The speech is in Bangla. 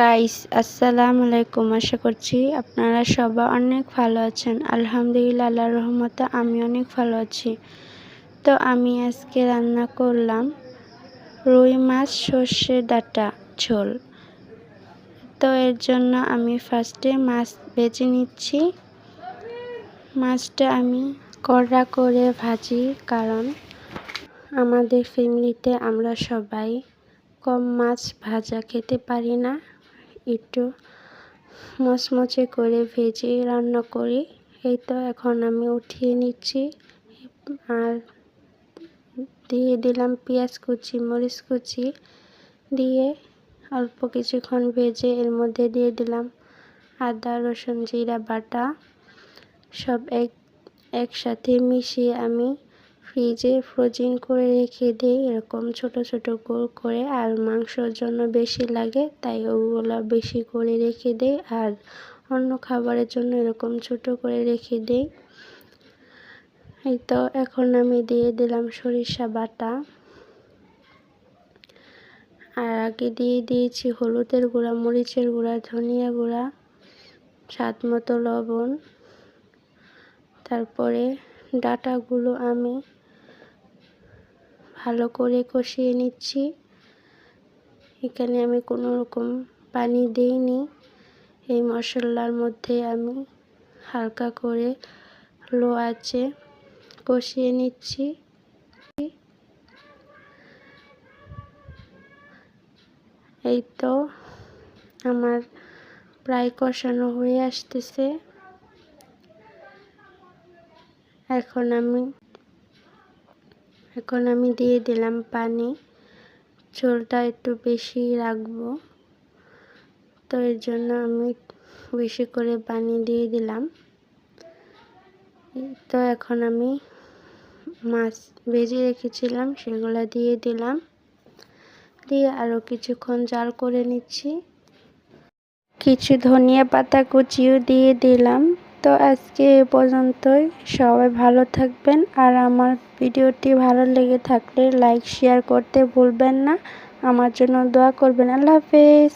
গাইস আসসালামু আলাইকুম। আশা করছি আপনারা সবাই অনেক ভালো আছেন। আলহামদুলিল্লাহ, আল্লাহর রহমতে আমি অনেক ভালো আছি। তো আমি আজকে রান্না করলাম রুই মাছ, সর্ষে ডাটা, ঝোল। তো এর জন্য আমি ফার্স্টে মাছ বেছে নিচ্ছি। মাছটা আমি কড়া করে ভাজি, কারণ আমাদের ফ্যামিলিতে আমরা সবাই কম মাছ ভাজা খেতে পারি না। একটু মচমচে করে ভেজে রান্না করি। এই তো এখন আমি উঠিয়ে নিচ্ছি। আর দিয়ে দিলাম পেঁয়াজ কুচি, মরিচ কুচি দিয়ে অল্প কিছুক্ষণ ভেজে এর মধ্যে দিয়ে দিলাম আদা, রসুন, জিরা, বাটা সব এক, একসাথে মিশিয়ে আমি ফ্রিজে ফ্রোজিং করে রেখে দিই। এরকম ছোট ছোট গোল করে আর মাংসর জন্য বেশি লাগে, তাই ওগুলো বেশি করে রেখে দিই। আর অন্য খাবারের জন্য এরকম ছোট করে রেখে দিই। এই তো, এখন আমি দিয়ে দিলাম সরিষা বাটা। আর আগে দিয়ে দিয়েছি হলুদের গুঁড়া, মরিচের গুঁড়া, ধনিয়া গুঁড়া, স্বাদ মতো লবণ। তারপরে ডাটাগুলো আমি ভালো করে কষিয়ে নিচ্ছি। এখানে আমি কোনো রকম পানি দিইনি। এই মশলার মধ্যে আমি হালকা করে লো আছে কষিয়ে নিচ্ছি। এই তো আমার প্রায় কষানো হয়ে আসতেছে। এখন আমি এখন আমি দিয়ে দিলাম পানি। ঝোলটা একটু বেশি রাখব। তো এর জন্য আমি বেশি করে পানি দিয়ে দিলাম। তো এখন আমি মাছ ভেজে রেখেছিলাম, সেগুলো দিয়ে দিলাম। দিয়ে আরও কিছুক্ষণ জাল করে নিচ্ছি। কিছু ধনিয়া পাতা কুচিও দিয়ে দিলাম। তো আজকে এ পর্যন্তই। সবাই ভালো থাকবেন আর আমার ভিডিওটি ভালো লেগে থাকলে লাইক, শেয়ার করতে ভুলবেন না। আমার জন্য দোয়া করবেন। আল্লাহ হাফেজ।